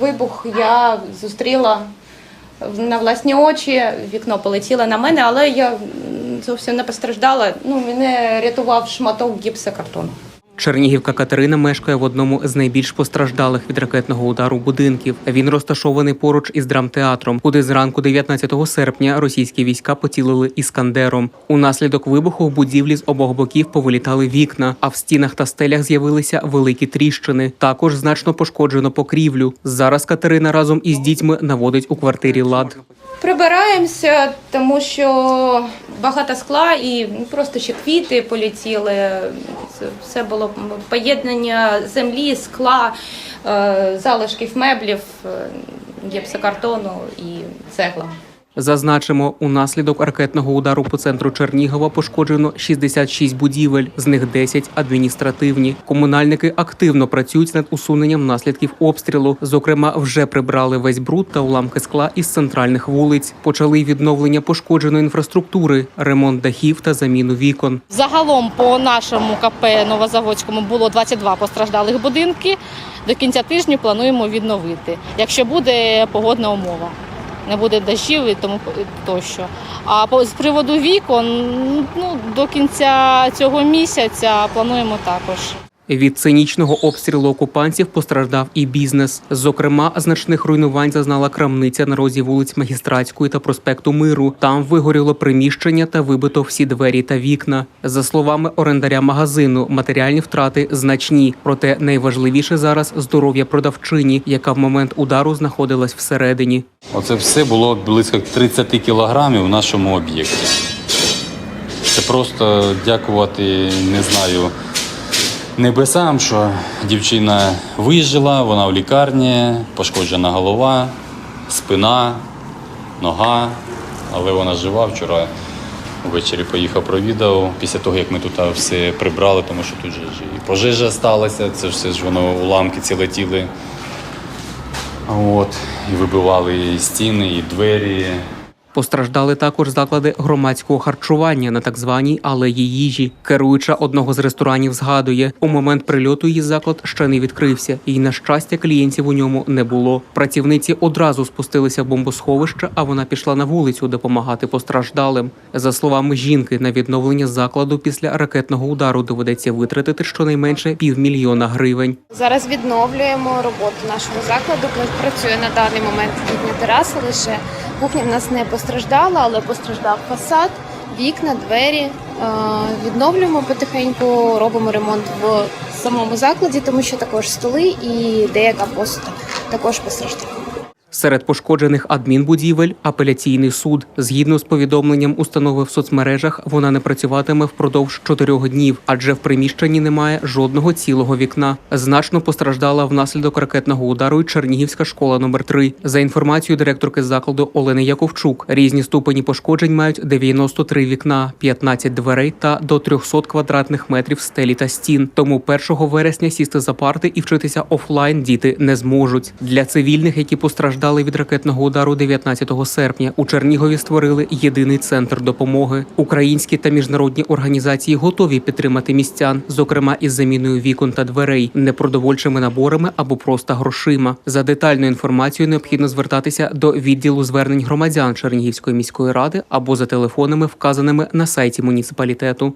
Вибух я зустріла на власні очі. Вікно полетіло на мене, але я зовсім не постраждала. Ну, мене рятував шматок гіпсокартону. Чернігівка Катерина мешкає в одному з найбільш постраждалих від ракетного удару будинків. Він розташований поруч із драмтеатром, куди зранку 19 серпня російські війська поцілили іскандером. Унаслідок вибуху в будівлі з обох боків повилітали вікна, а в стінах та стелях з'явилися великі тріщини. Також значно пошкоджено покрівлю. Зараз Катерина разом із дітьми наводить у квартирі лад. Прибираємося, тому що багато скла і просто ще квіти полетіли. Все було поєднання землі, скла, е, залишків меблів, е, гіпсокартону і цегла. Зазначимо, унаслідок ракетного удару по центру Чернігова пошкоджено 66 будівель, з них 10 адміністративні. Комунальники активно працюють над усуненням наслідків обстрілу. Зокрема, вже прибрали весь бруд та уламки скла із центральних вулиць. Почали відновлення пошкодженої інфраструктури, ремонт дахів та заміну вікон. Загалом по нашому КП Новозаводському було 22 постраждалих будинки. До кінця тижня плануємо відновити, якщо буде погодна умова. Не буде дощів і тому тощо. А з приводу вікон, ну до кінця цього місяця плануємо також. Від цинічного обстрілу окупантів постраждав і бізнес. Зокрема, значних руйнувань зазнала крамниця на розі вулиць Магістратської та проспекту Миру. Там вигоріло приміщення та вибито всі двері та вікна. За словами орендаря магазину, матеріальні втрати значні. Проте найважливіше зараз здоров'я продавчині, яка в момент удару знаходилась всередині. Оце все було близько 30 кілограмів в нашому об'єкті. Це просто дякувати, не знаю, небесам, що дівчина вижила, вона в лікарні, пошкоджена голова, спина, нога, але вона жива. Вчора ввечері поїхав провідав після того, як ми тут все прибрали, тому що тут же і пожежа сталася, це все ж воно уламки ці летіли. От, і вибивали і стіни, і двері. Постраждали також заклади громадського харчування на так званій алеї їжі. Керуюча одного з ресторанів згадує, у момент прильоту її заклад ще не відкрився, і на щастя клієнтів у ньому не було. Працівниці одразу спустилися в бомбосховище, а вона пішла на вулицю допомагати постраждалим. За словами жінки, на відновлення закладу після ракетного удару доведеться витратити щонайменше півмільйона гривень. Зараз відновлюємо роботу нашого закладу. Працює на даний момент літня тераса лише. Кухня в нас не постраждала, але постраждав фасад, вікна, двері. Е, Відновлюємо потихеньку, робимо ремонт в самому закладі, тому що також столи і деяка посуда також постраждала. Серед пошкоджених адмінбудівель апеляційний суд. Згідно з повідомленням установи в соцмережах, вона не працюватиме впродовж чотирьох днів, адже в приміщенні немає жодного цілого вікна. Значно постраждала внаслідок ракетного удару й Чернігівська школа номер 3 За інформацією директорки закладу Олени Яковчук, різні ступені пошкоджень мають 93 вікна, 15 дверей та до 300 квадратних метрів стелі та стін. Тому 1 вересня сісти за парти і вчитися офлайн діти не зможуть. Для цивільних, які постраждали від ракетного удару 19 серпня, у Чернігові створили єдиний центр допомоги. Українські та міжнародні організації готові підтримати містян, зокрема із заміною вікон та дверей, непродовольчими наборами або просто грошима. За детальною інформацією необхідно звертатися до відділу звернень громадян Чернігівської міської ради або за телефонами, вказаними на сайті муніципалітету.